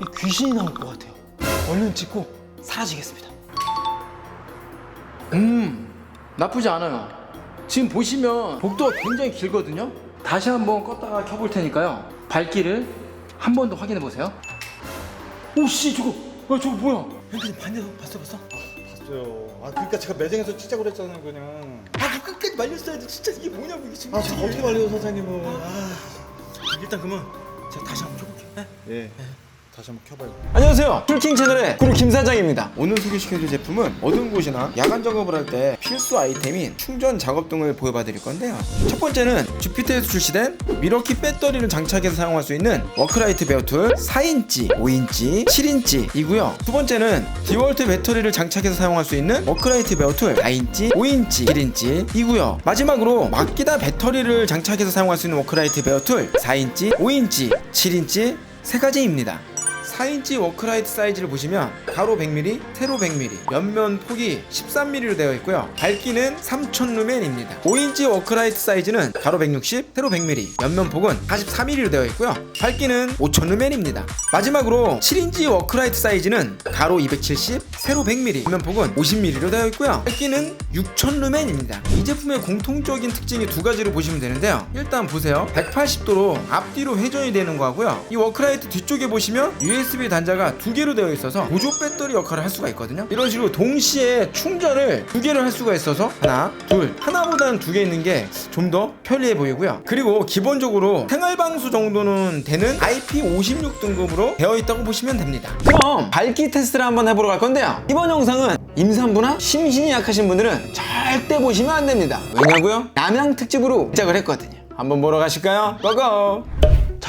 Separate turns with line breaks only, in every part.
이 귀신이 나올 것 같아요. 얼른 찍고 사라지겠습니다.
음 나쁘지 않아요 지금 보시면 복도가 굉장히 길거든요 다시 한번 껐다가 켜볼 테니까요 밝기를 한 번 더 확인해 보세요 오씨 저거 야 저거 뭐야
형님 반대로 봤어 봤어?
봤어요. 아 그러니까 제가 매장에서 찍자고 그랬잖아요 그냥.
아 끝까지 말렸어야지. 진짜 이게 뭐냐고 이게 지금.
아 제가 어떻게 말려요 사장님은. 아.
일단 그러면 제가 다시 한번 켜볼게요. 네?
예. 다시 한번 켜봐요.
안녕하세요. 툴킹 채널의 구루 김 사장입니다.
오늘 소개시켜드릴 제품은 어두운 곳이나 야간 작업을 할 때 필수 아이템인 충전 작업 등을 보여봐 드릴 건데요. 첫 번째는 주피터에서 출시된 미러키 배터리를 장착해서 사용할 수 있는 워크라이트 베어 툴 4인치, 5인치, 7인치 이고요. 두 번째는 디월트 배터리를 장착해서 사용할 수 있는 워크라이트 베어 툴 4인치, 5인치, 7인치 이고요. 마지막으로 막기다 배터리를 장착해서 사용할 수 있는 워크라이트 베어 툴 4인치, 5인치, 7인치 세 가지입니다. 4인치 워크라이트 사이즈를 보시면 가로 100mm, 세로 100mm, 옆면 폭이 13mm로 되어 있고요. 밝기는 3000 루멘입니다. 5인치 워크라이트 사이즈는 가로 160, 세로 100mm, 옆면 폭은 43mm로 되어 있고요. 밝기는 5000 루멘입니다. 마지막으로 7인치 워크라이트 사이즈는 가로 270, 세로 100mm, 옆면 폭은 50mm로 되어 있고요. 밝기는 6000 루멘입니다. 이 제품의 공통적인 특징이 두 가지로 보시면 되는데요. 일단 보세요. 180도로 앞뒤로 회전이 되는 거하고요. 이 워크라이트 뒤쪽에 보시면 USB 단자가 두 개로 되어 있어서 보조 배터리 역할을 할 수가 있거든요. 이런 식으로 동시에 충전을 두 개를 할 수가 있어서 하나, 둘, 하나보다는 두 개 있는 게 좀 더 편리해 보이고요. 그리고 기본적으로 생활방수 정도는 되는 IP56 등급으로 되어 있다고 보시면 됩니다.
그럼 밝기 테스트를 한번 해보러 갈 건데요. 이번 영상은 임산부나 심신이 약하신 분들은 절대 보시면 안 됩니다. 왜냐고요? 남양 특집으로 시작을 했거든요. 한번 보러 가실까요? 고고!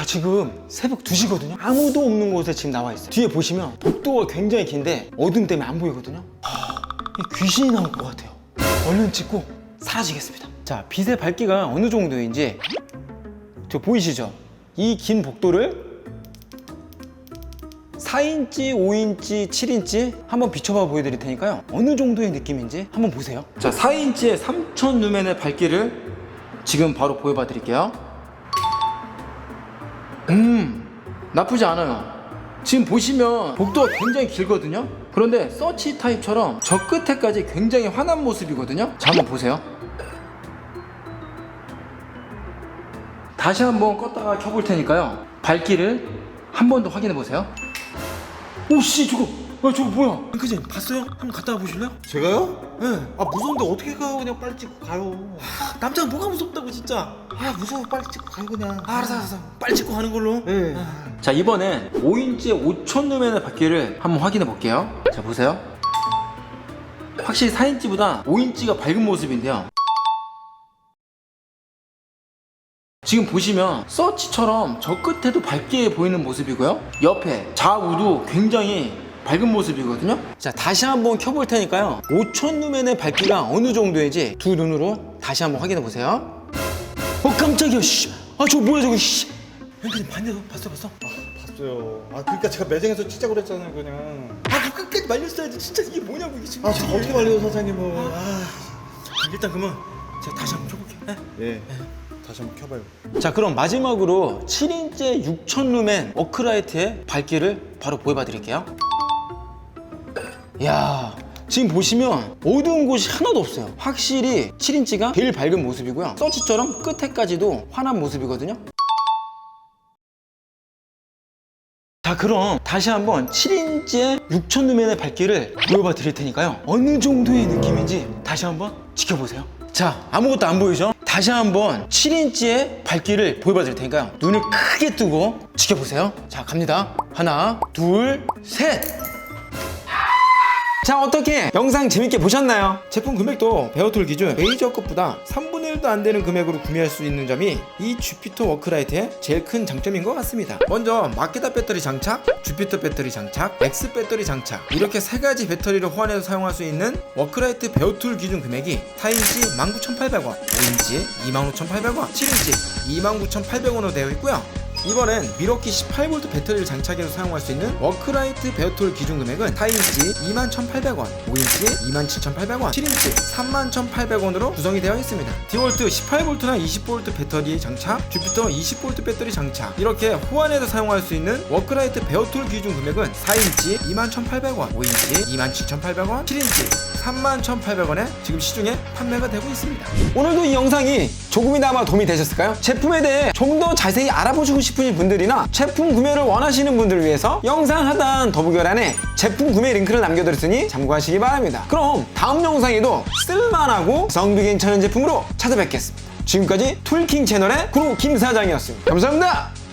자 지금 새벽 2시거든요. 아무도 없는 곳에 지금 나와 있어요. 뒤에 보시면 복도가 굉장히 긴데 어둠 때문에 안 보이거든요. 하, 이 귀신이 나올 것 같아요. 얼른 찍고 사라지겠습니다. 자 빛의 밝기가 어느 정도인지 저 보이시죠? 이 긴 복도를 4인치, 5인치, 7인치 한번 비춰봐 보여드릴 테니까요. 어느 정도의 느낌인지 한번 보세요.
자 4인치의 3000 루멘의 밝기를 지금 바로 보여봐 드릴게요 음 나쁘지 않아요. 지금 보시면 복도가 굉장히 길거든요? 그런데 서치 타입처럼 저 끝에까지 굉장히 환한 모습이거든요? 자 한번 보세요. 다시 한번 껐다가 켜볼 테니까요. 밝기를 한 번 더 확인해 보세요. 오씨 저거 야 저거 뭐야
그지 봤어요? 한번 갔다 와 보실래요?
제가요?
네.
아 무서운데 어떻게 가요? 그냥 빨리 찍고 가요.
남자가 뭐가 무섭다고 진짜.
아 무서워 빨리 찍고 가요 그냥.
아, 알았어 알았어. 빨리 찍고 가는 걸로.
예.
자 이번엔 5인치의 5000 루멘의 밝기를 한번 확인해 볼게요 자 보세요 확실히 4인치보다 5인치가 밝은 모습인데요 지금 보시면 서치처럼 저 끝에도 밝게 보이는 모습이고요 옆에 좌우도 굉장히 밝은 모습이거든요
자 다시 한번 켜볼 테니까요. 5천 루멘의 밝기가 어느 정도인지 두 눈으로 다시 한번 확인해 보세요. 어 깜짝이야. 씨. 아 저거 뭐야 저거. 씨. 형님 반대로 봤어 봤어.
봤어요. 아 그러니까 제가 매장에서 찍자고 그랬잖아요 그냥.
아 끝까지 말렸어야지. 진짜 이게 뭐냐고 이게 지금.
아 제가 어떻게 말려요 사장님은. 아.
일단 그러면 제가 다시 한번 켜볼게요. 네?
예. 다시 한번 켜봐요.
자 그럼 마지막으로 7인치 6천 루멘 워크라이트의 밝기를 바로 보여봐 드릴게요 야 지금 보시면 어두운 곳이 하나도 없어요. 확실히 7인치가 제일 밝은 모습이고요. 서치처럼 끝에까지도 환한 모습이거든요. 자 그럼 다시 한번 7인치의 6천 루멘의 밝기를 보여봐 드릴 테니까요. 어느 정도의 느낌인지 다시 한번 지켜보세요. 자 아무것도 안 보이죠? 다시 한번 7인치의 밝기를 보여봐 드릴 테니까요. 눈을 크게 뜨고 지켜보세요. 자 갑니다. 하나 둘셋 자 어떻게 영상 재밌게 보셨나요?
제품 금액도 베어툴 기준 메이저급보다 3분의 1도 안 되는 금액으로 구매할 수 있는 점이 이 주피터 워크라이트의 제일 큰 장점인 것 같습니다. 먼저 마케다 배터리 장착, 주피터 배터리 장착, 엑스 배터리 장착 이렇게 세 가지 배터리를 호환해서 사용할 수 있는 워크라이트 베어툴 기준 금액이 4인치 19,800원, 5인치 25,800원, 7인치 29,800원으로 되어 있고요. 이번엔 미러키 18V 배터리를 장착해서 사용할 수 있는 워크라이트 베어톨 기준 금액은 4인치 21,800원, 5인치 27,800원, 7인치 31,800원으로 구성이 되어 있습니다. 디월트 18V나 20V 배터리 장착, 주피터 20V 배터리 장착 이렇게 호환해서 사용할 수 있는 워크라이트 베어톨 기준 금액은 4인치 21,800원, 5인치 27,800원, 7인치 31,800원에 지금 시중에 판매가 되고 있습니다.
오늘도 이 영상이 조금이나마 도움이 되셨을까요? 제품에 대해 좀 더 자세히 알아보시고 싶으신 분들이나 제품 구매를 원하시는 분들을 위해서 영상 하단 더보기란에 제품 구매 링크를 남겨드렸으니 참고하시기 바랍니다. 그럼 다음 영상에도 쓸만하고 성비 괜찮은 제품으로 찾아뵙겠습니다. 지금까지 툴킹 채널의 구로 김 사장이었습니다. 감사합니다.